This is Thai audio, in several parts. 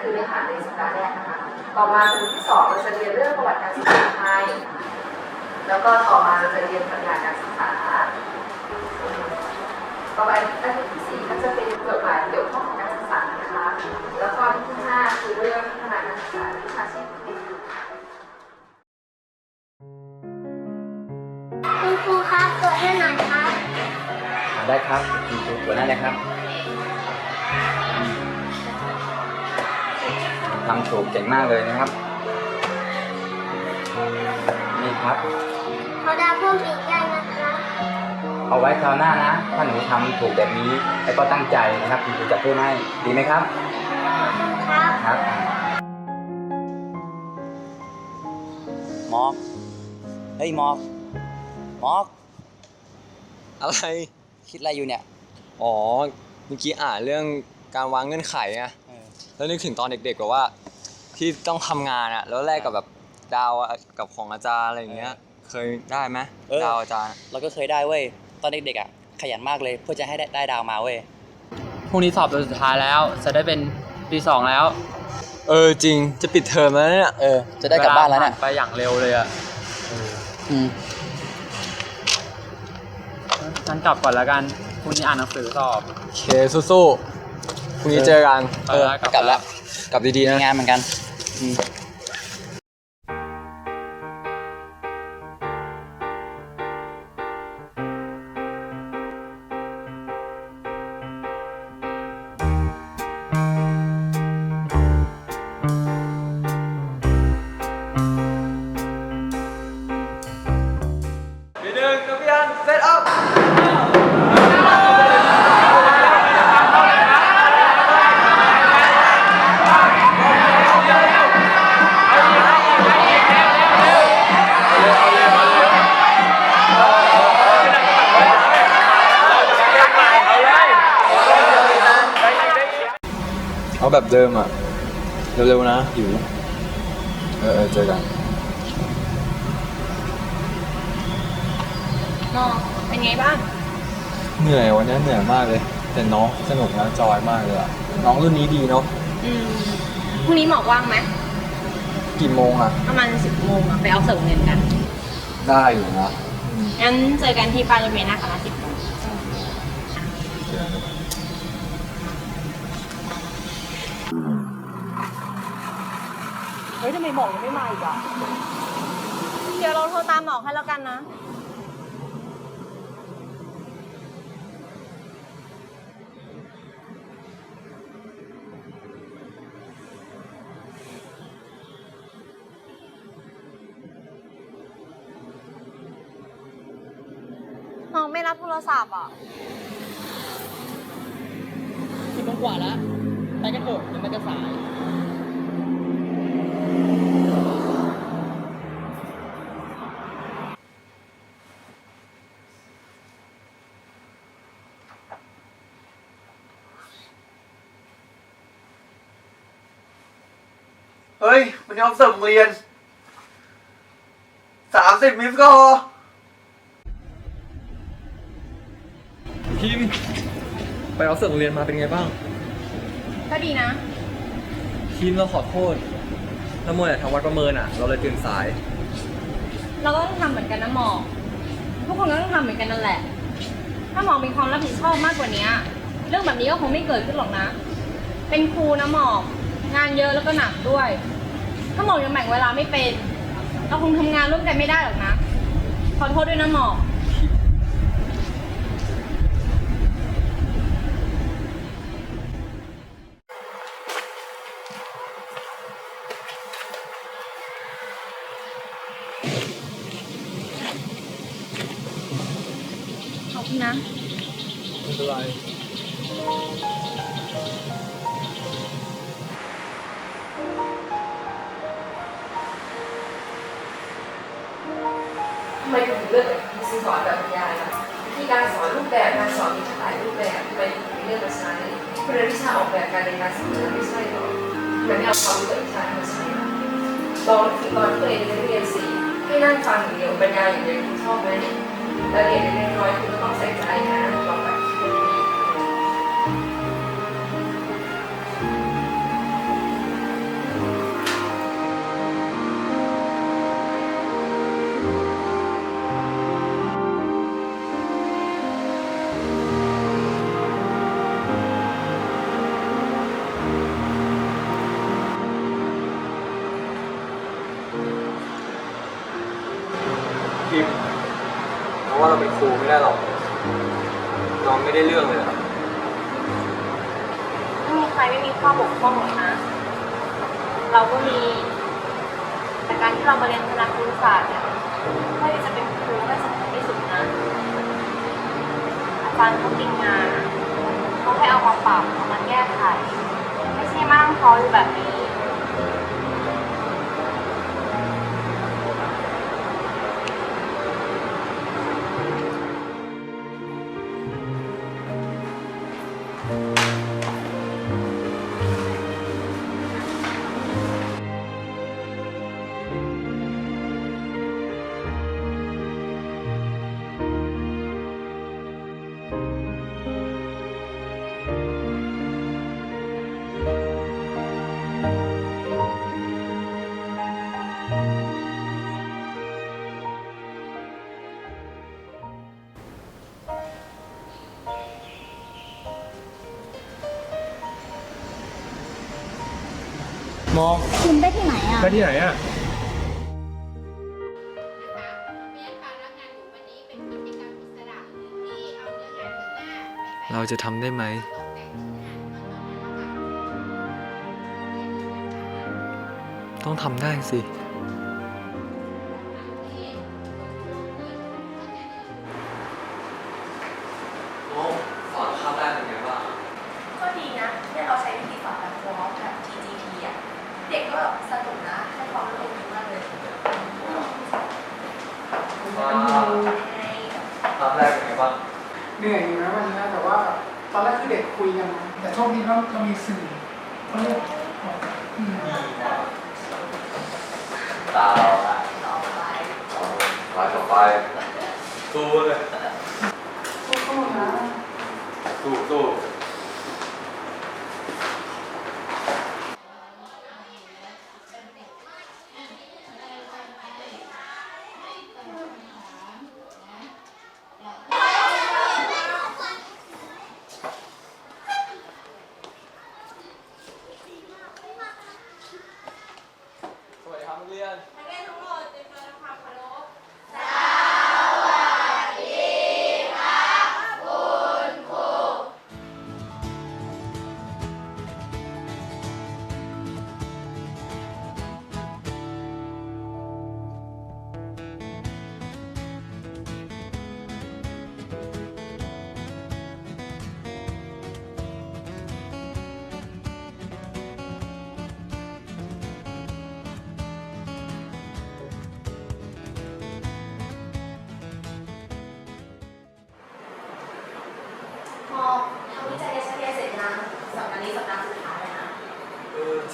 คือเนื้อหาในสัปดาห์แรกนะคะ ต่อมาสมุดที่สองเราจะเรียนเรื่องประวัติการศึกษาไทย แล้วก็ต่อมาเราจะเรียนพัฒนาการศึกษาอืมต่อไปอันที่สี่ก็จะเป็นกฎหมายเกี่ยวข้องกับการศึกษานะคะ แล้วก็อันที่ห้าคือเรื่องพัฒนาการศึกษาวิชาชีพคุณครูครับตรวจให้หน่อยครับอ่าได้ครับคุณครูตรวจได้เลยครับ ทำถูกเก่งมากเลยนะครับ นี่ครับ เขาดาวเพิ่มอีกได้นะครับเอาไว้คราวหน้านะ ถ้าหนูทำถูกแบบนี้แล้วก็ตั้งใจนะครับคุณครูจะเพิ่มให้ดีไหมครับครับครับมอกเฮ้ยมอกมอกอะไร คิดอะไรอยู่เนี่ย อ๋อ เมื่อกี้อ่านเรื่องการวางเงื่อนไขไงแล้วนึกถึงตอนเด็กๆแบบว่า ที่ต้องทำงานอะแล้วแลกกับแบบดาวอะกับของอาจารย์อะไรอย่างเงี้ย เคยได้ไหมเออ ดาวอาจารย์ เราก็เคยได้เว้ย ตอนเด็กๆอะ ขยันมากเลยเพื่อจะให้ได้ได้ดาวมาเว้ย พรุ่งนี้สอบตัวสุดท้ายแล้ว จะได้เป็นปีสองแล้วเออจริงจะปิดเทอมแล้วเนี่ย เออ จะได้กลับบ้านแล้วเนี่ยไปอย่างเร็วเลยอะอืมฉันกลับก่อนแล้วกันพรุ่งนี้อ่านหนังสือสอบโอเคสู้ๆพรุ่งนี้เจอกัน เออกลับแล้วกลับดีๆมีนะ งานเหมือนกัน อื แบบเดิมอะ เร็วๆนะหิวเออเออเจอกันมองเป็นไงบ้าง เหนื่อยวันนี้เหนื่อยมากเลย แต่น้องสนุกนะจอยมากเลยอะน้องรุ่นนี้ดีเนาะอืมพรุ่งนี้หมอกว่างไหมกี่โมงอะประมาณสิบโมงอะไปเอาเสริมเงินกัน ได้อยู่นะอืมงั้นเจอกันที่ป้ายรถเมล์หน้าคณะสิบโมง เฮ้ ยทำไมหมอกยังไม่มาอีกอะเดี๋ยวเราโทรตามหมอกให้แล้วกันนะ หมอกไม่รับโทรศัพท์อะสิบโมงกว่าแล้วไปกันเถอะเดี๋ยวมันจะสาย เฮ้ย มันยอมเสริมโรงเรียนสามสิบมิสก็พอพิมพ์ไปเอาเสริมโรงเรียนมาเป็นไงบ้าง ก็ดีนะทีมเราขอโทษแล้วมัวแต่ทำวัดประเมินอะ เราเลยตื่นสาย เราก็ต้องทำเหมือนกันนะหมอกทุกคนก็ต้องทำเหมือนกันนั่นแหละ ถ้าหมอกมีความรับผิดชอบมากกว่านี้ เรื่องแบบนี้ก็คงไม่เกิดขึ้นหรอกนะ เป็นครูนะหมอก งานเยอะแล้วก็หนักด้วย ถ้าหมอกยังแบ่งเวลาไม่เป็น เราคงทำงานร่วมกันไม่ได้หรอกนะ ขอโทษด้วยนะหมอกขอบคุณนะ ไม่เป็นไร ไมถึงเลือกวิธีสอนแบบบรรยายล่ะวิธีการสอนรูปแบบการสอนมีทั้งหลายรูปแบบทำไมถึงเลือกมาใช้คุณเรียนวิชาออกแบบการเรียนการสอนไม่ใช่หรอทำไมไม่เอาความรู้จากวิชามาใช้ล่ะลองคิดตอนที่ตัวเองเรียนสีให้นั่งฟังอย่างเดียวบรรยายอย่างเดียวคุณชอบไหมแต่เรียนเรียน้อยคุณต้องใส่ใจนะลองแบ ว่าเราเป็นครูไม่ได้หรอกน้องไม่ได้เรื่องเลยเหรอไม่มีใครไม่มีข้อบกพร่องหรอกนะ เราก็มี แต่การที่เรามาเรียนคณะครุศาสตร์เนี่ยเพื่อที่จะเป็นครูให้สำคัญที่สุดนะอาจารย์เขาติงงานอะเขาให้เอามาปรับเอามาแก้ไขไม่ใช่มานั่งท้ออยู่แบบนี้ มองคุณได้ที่ไหนอะไปที่ไหนอะเราจะทำได้ไหม ต้องทำได้สิ ตาเราล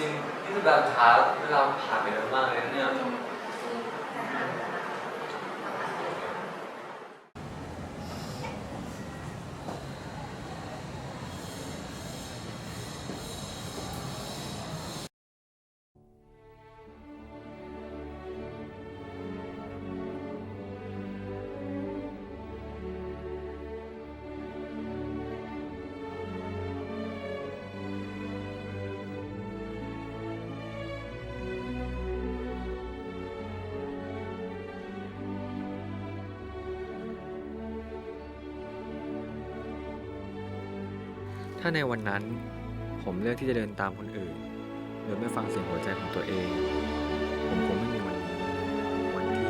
ริงนี่คือแบบท้าเวลาผ่านไปเร็วมากเลยนะเนี่ย ถ้าในวันนั้น ผมเลือกที่จะเดินตามคนอื่นโดยไม่ฟังเสียงหัวใจของตัวเอง ผมคงไม่มีวันนี้วันที่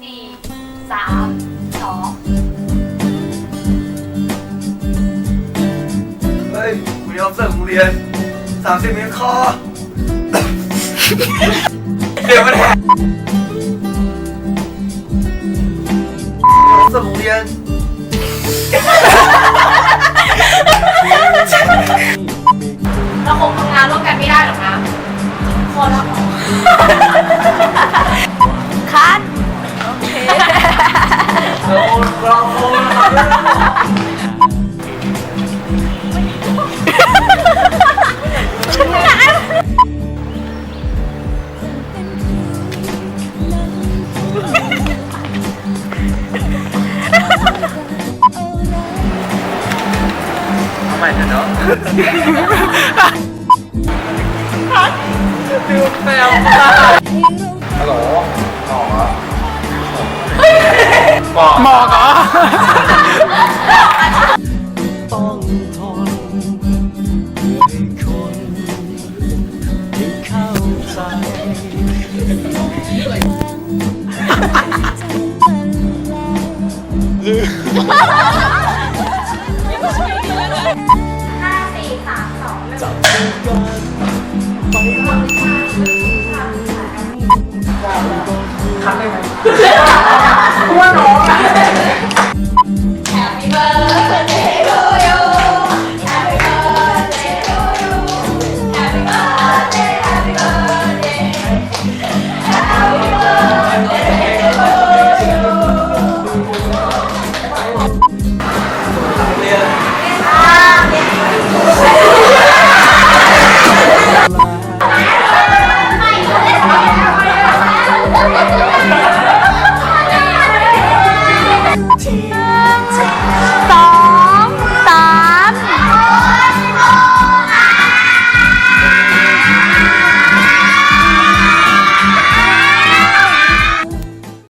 สี่สามสองเฮ้ยวันนี้ออฟเสิร์ฟโรงเรียนสามสิบเมตรคอ อฟเสิร์ฟโรงเรียนเราคงทำงานร่วมกันไม่ได้หรอกนะคนละคัดโอเค เราเราโอนนะครับเต้องทนให้คนที่เข้าใจ ห้าสี่สามสองจับมือกันไปรักคัดได้ไหมว่าน้อง